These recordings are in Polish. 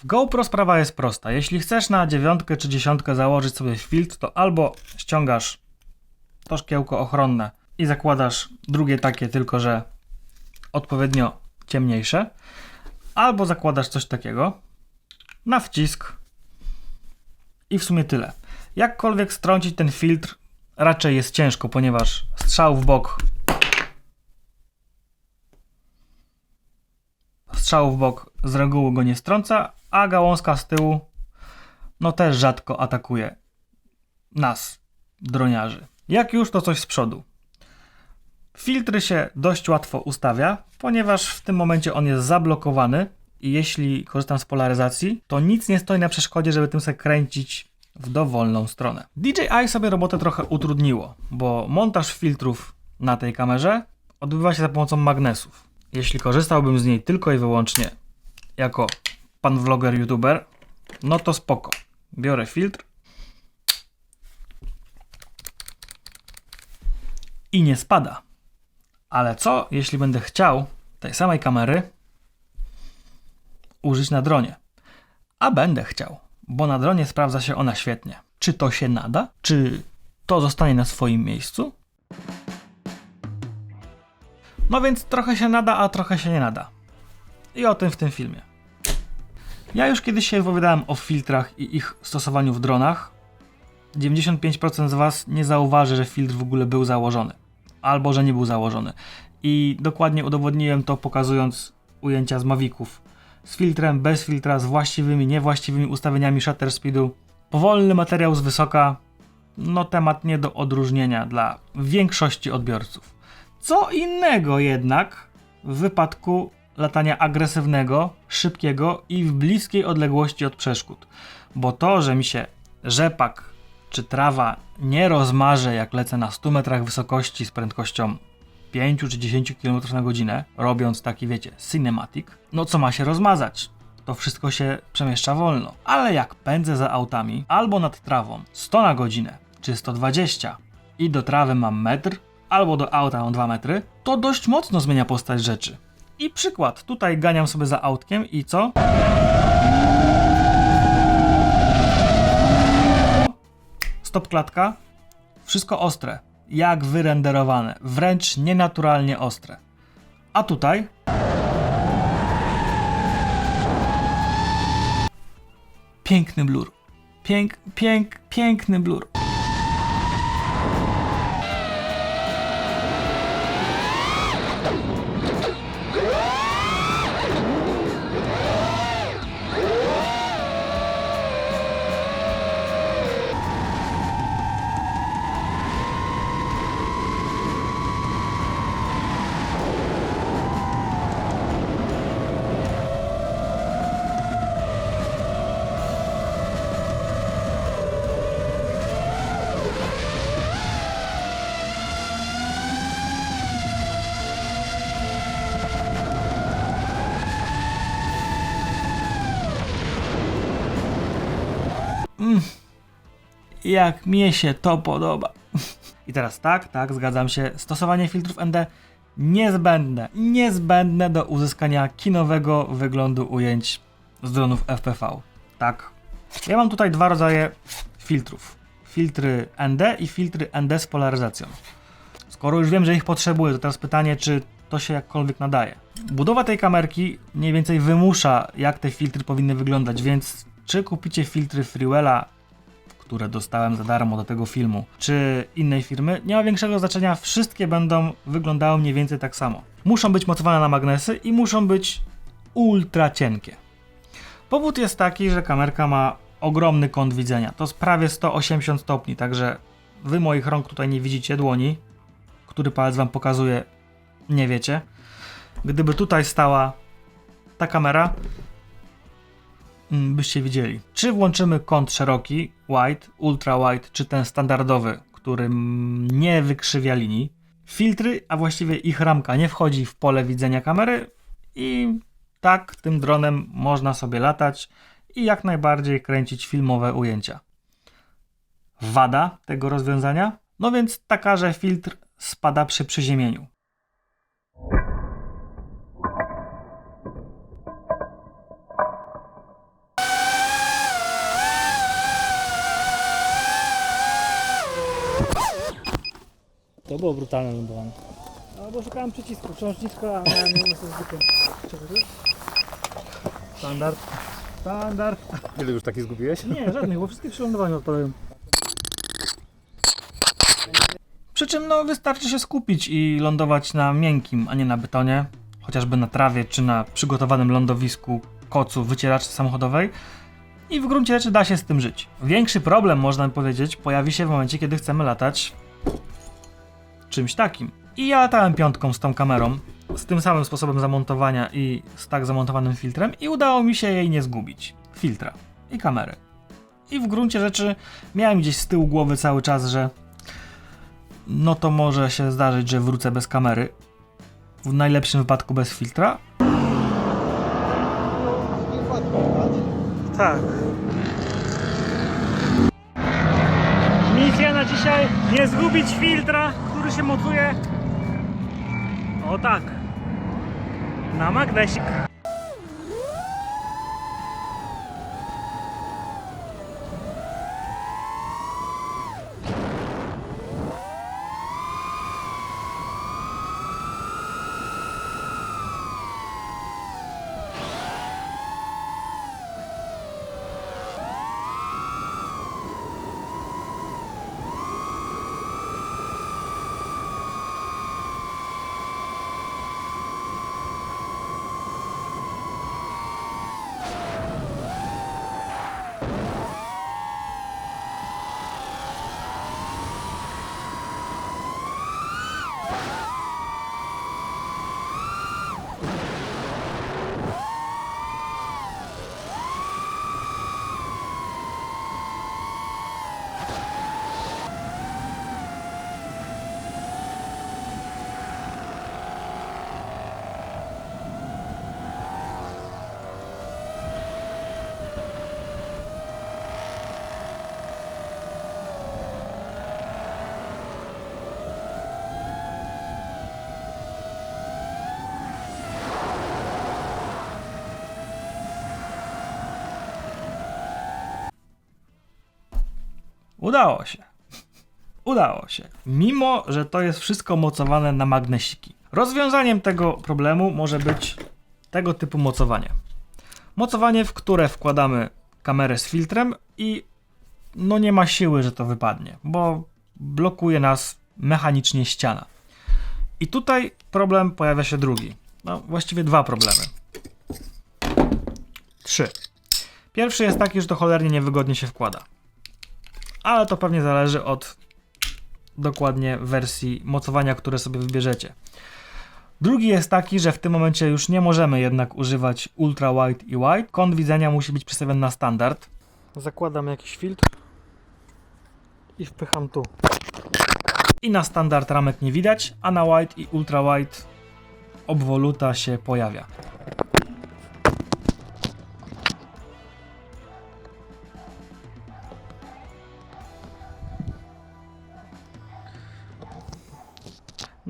W GoPro sprawa jest prosta. Jeśli chcesz na dziewiątkę czy dziesiątkę założyć sobie filtr, to albo ściągasz to szkiełko ochronne i zakładasz drugie takie, tylko że odpowiednio ciemniejsze, albo zakładasz coś takiego na wcisk i w sumie tyle. Jakkolwiek strącić ten filtr raczej jest ciężko, ponieważ strzał w bok strzał w bok z reguły go nie strąca, a gałązka z tyłu no też rzadko atakuje nas, droniarzy. Jak już to coś z przodu. Filtry się dość łatwo ustawia, ponieważ w tym momencie on jest zablokowany i jeśli korzystam z polaryzacji, to nic nie stoi na przeszkodzie, żeby tym sobie kręcić w dowolną stronę. DJI sobie robotę trochę utrudniło, bo montaż filtrów na tej kamerze odbywa się za pomocą magnesów. Jeśli korzystałbym z niej tylko i wyłącznie jako pan vloger, youtuber, no to spoko. Biorę filtr i nie spada. Ale co, jeśli będę chciał tej samej kamery użyć na dronie? A będę chciał, bo na dronie sprawdza się ona świetnie. Czy to się nada? Czy to zostanie na swoim miejscu? No więc trochę się nada, a trochę się nie nada. I o tym w tym filmie. Ja już kiedyś się wypowiadałem o filtrach i ich stosowaniu w dronach. 95% z Was nie zauważy, że filtr w ogóle był założony. Albo że nie był założony. I dokładnie udowodniłem to pokazując ujęcia z Mavików. Z filtrem, bez filtra, z właściwymi, niewłaściwymi ustawieniami shutter speedu. Powolny materiał z wysoka. No temat nie do odróżnienia dla większości odbiorców. Co innego jednak w wypadku latania agresywnego, szybkiego i w bliskiej odległości od przeszkód. Bo to, że mi się rzepak czy trawa nie rozmarze, jak lecę na 100 metrach wysokości z prędkością 5 czy 10 km na godzinę, robiąc taki, wiecie, cinematic, no co ma się rozmazać? To wszystko się przemieszcza wolno. Ale jak pędzę za autami albo nad trawą 100 na godzinę czy 120 i do trawy mam metr, albo do auta mam 2 metry, to dość mocno zmienia postać rzeczy. I przykład, tutaj ganiam sobie za autkiem i co? Stop klatka, wszystko ostre, jak wyrenderowane, wręcz nienaturalnie ostre. A tutaj piękny blur. Pięk, pięk, piękny blur. Jak mnie się to podoba. I teraz tak, tak, zgadzam się. Stosowanie filtrów ND niezbędne, niezbędne do uzyskania kinowego wyglądu ujęć z dronów FPV. Tak. Ja mam tutaj dwa rodzaje filtrów. Filtry ND i filtry ND z polaryzacją. Skoro już wiem, że ich potrzebuję, to teraz pytanie, czy to się jakkolwiek nadaje. Budowa tej kamerki mniej więcej wymusza, jak te filtry powinny wyglądać, więc czy kupicie filtry Freewella które dostałem za darmo do tego filmu, czy innej firmy, nie ma większego znaczenia. Wszystkie będą wyglądały mniej więcej tak samo. Muszą być mocowane na magnesy i muszą być ultra cienkie. Powód jest taki, że kamerka ma ogromny kąt widzenia. To jest prawie 180 stopni, także wy moich rąk tutaj nie widzicie dłoni, który palec wam pokazuje, nie wiecie. Gdyby tutaj stała ta kamera, byście widzieli. Czy włączymy kąt szeroki, wide, ultra wide, czy ten standardowy, który nie wykrzywia linii, filtry, a właściwie ich ramka nie wchodzi w pole widzenia kamery i tak tym dronem można sobie latać i jak najbardziej kręcić filmowe ujęcia. Wada tego rozwiązania? No więc taka, że filtr spada przy przyziemieniu. To było brutalne lądowanie. No bo szukałem przycisku, książniczka, a miałem zwykłe. Czekaj, tu? Standard. Standard. Ile już taki zgubiłeś? Nie, żadnych, bo wszystkie przy lądowaniu odpadają. Przy czym no wystarczy się skupić i lądować na miękkim, a nie na betonie, chociażby na trawie czy na przygotowanym lądowisku kocu wycieraczce samochodowej i w gruncie rzeczy da się z tym żyć. Większy problem, można by powiedzieć, pojawi się w momencie, kiedy chcemy latać czymś takim. I ja latałem piątką z tą kamerą, z tym samym sposobem zamontowania i z tak zamontowanym filtrem i udało mi się jej nie zgubić. Filtra i kamery. I w gruncie rzeczy miałem gdzieś z tyłu głowy cały czas, że no to może się zdarzyć, że wrócę bez kamery. W najlepszym wypadku bez filtra. Tak. Misja na dzisiaj nie zgubić filtra, się montuje. O tak. Na magnesik. Udało się. Udało się. Mimo, że to jest wszystko mocowane na magnesiki. Rozwiązaniem tego problemu może być tego typu mocowanie. Mocowanie, w które wkładamy kamerę z filtrem i no nie ma siły, że to wypadnie, bo blokuje nas mechanicznie ściana. I tutaj problem pojawia się drugi. No, właściwie dwa problemy. Trzy. Pierwszy jest taki, że to cholernie niewygodnie się wkłada ale to pewnie zależy od dokładnie wersji mocowania, które sobie wybierzecie. Drugi jest taki, że w tym momencie już nie możemy jednak używać ultra wide i wide. Kąt widzenia musi być przestawiony na standard. Zakładam jakiś filtr i wpycham tu. I na standard ramek nie widać, a na wide i ultra wide obwoluta się pojawia.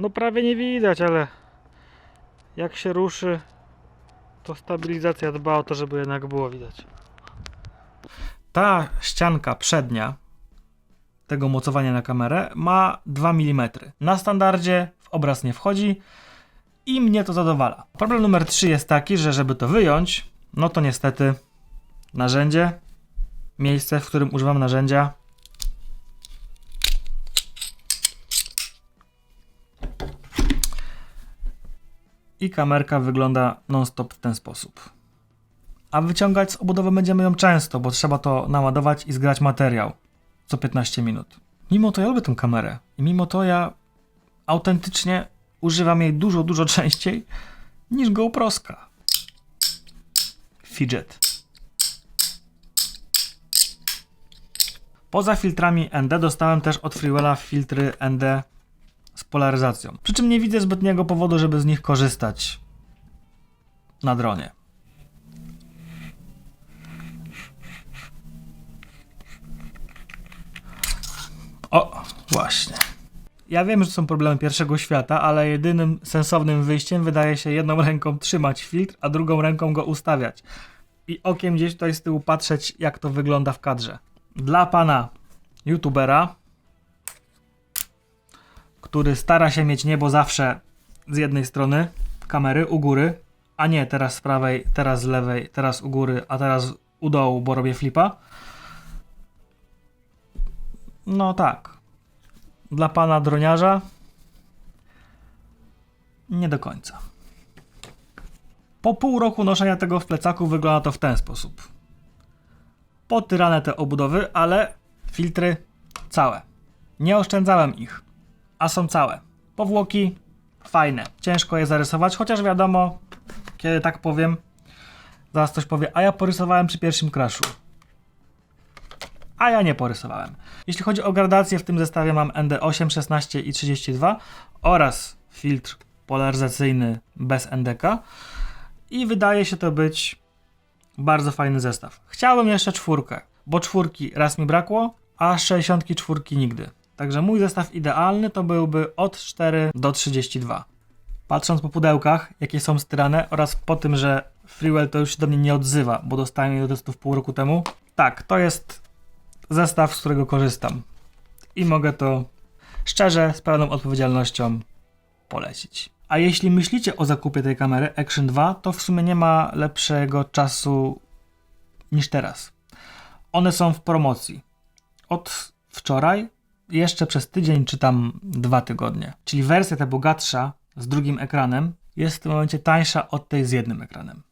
No prawie nie widać, ale jak się ruszy, to stabilizacja dba o to, żeby jednak było widać. Ta ścianka przednia tego mocowania na kamerę ma 2 mm. Na standardzie w obraz nie wchodzi i mnie to zadowala. Problem numer 3 jest taki, że żeby to wyjąć, no to niestety narzędzie, miejsce, w którym używam narzędzia i kamerka wygląda non-stop w ten sposób. A wyciągać z obudowy będziemy ją często, bo trzeba to naładować i zgrać materiał co 15 minut. Mimo to ja lubię tę kamerę i mimo to ja autentycznie używam jej dużo, dużo częściej niż GoProska. Fidget. Poza filtrami ND dostałem też od Freewella filtry ND z polaryzacją. Przy czym nie widzę zbytniego powodu, żeby z nich korzystać na dronie. O, właśnie. Ja wiem, że są problemy pierwszego świata, ale jedynym sensownym wyjściem wydaje się jedną ręką trzymać filtr, a drugą ręką go ustawiać. I okiem gdzieś tutaj z tyłu patrzeć, jak to wygląda w kadrze. Dla pana youtubera który stara się mieć niebo zawsze z jednej strony kamery, u góry, a nie teraz z prawej, teraz z lewej, teraz u góry, a teraz u dołu, bo robię flipa. No tak. Dla pana droniarza nie do końca. Po pół roku noszenia tego w plecaku wygląda to w ten sposób. Potyrane te obudowy, ale filtry całe. Nie oszczędzałem ich, a są całe. Powłoki fajne. Ciężko je zarysować, chociaż wiadomo, kiedy tak powiem, zaraz ktoś powie, a ja porysowałem przy pierwszym crashu. A ja nie porysowałem. Jeśli chodzi o gradację, w tym zestawie mam ND8, 16 i 32 oraz filtr polaryzacyjny bez NDK i wydaje się to być bardzo fajny zestaw. Chciałbym jeszcze czwórkę, bo czwórki raz mi brakło, a 64 nigdy. Także mój zestaw idealny to byłby od 4 do 32. Patrząc po pudełkach, jakie są styrane oraz po tym, że Freewell to już się do mnie nie odzywa, bo dostałem je do testów pół roku temu. Tak, to jest zestaw, z którego korzystam. I mogę to szczerze, z pełną odpowiedzialnością polecić. A jeśli myślicie o zakupie tej kamery Action 2, to w sumie nie ma lepszego czasu niż teraz. One są w promocji. Od wczoraj, jeszcze przez tydzień czy tam dwa tygodnie. Czyli wersja ta bogatsza z drugim ekranem jest w tym momencie tańsza od tej z jednym ekranem.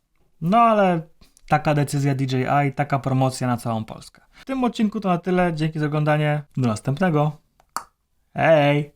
No ale taka decyzja DJI, taka promocja na całą Polskę. W tym odcinku to na tyle. Dzięki za oglądanie. Do następnego. Hej!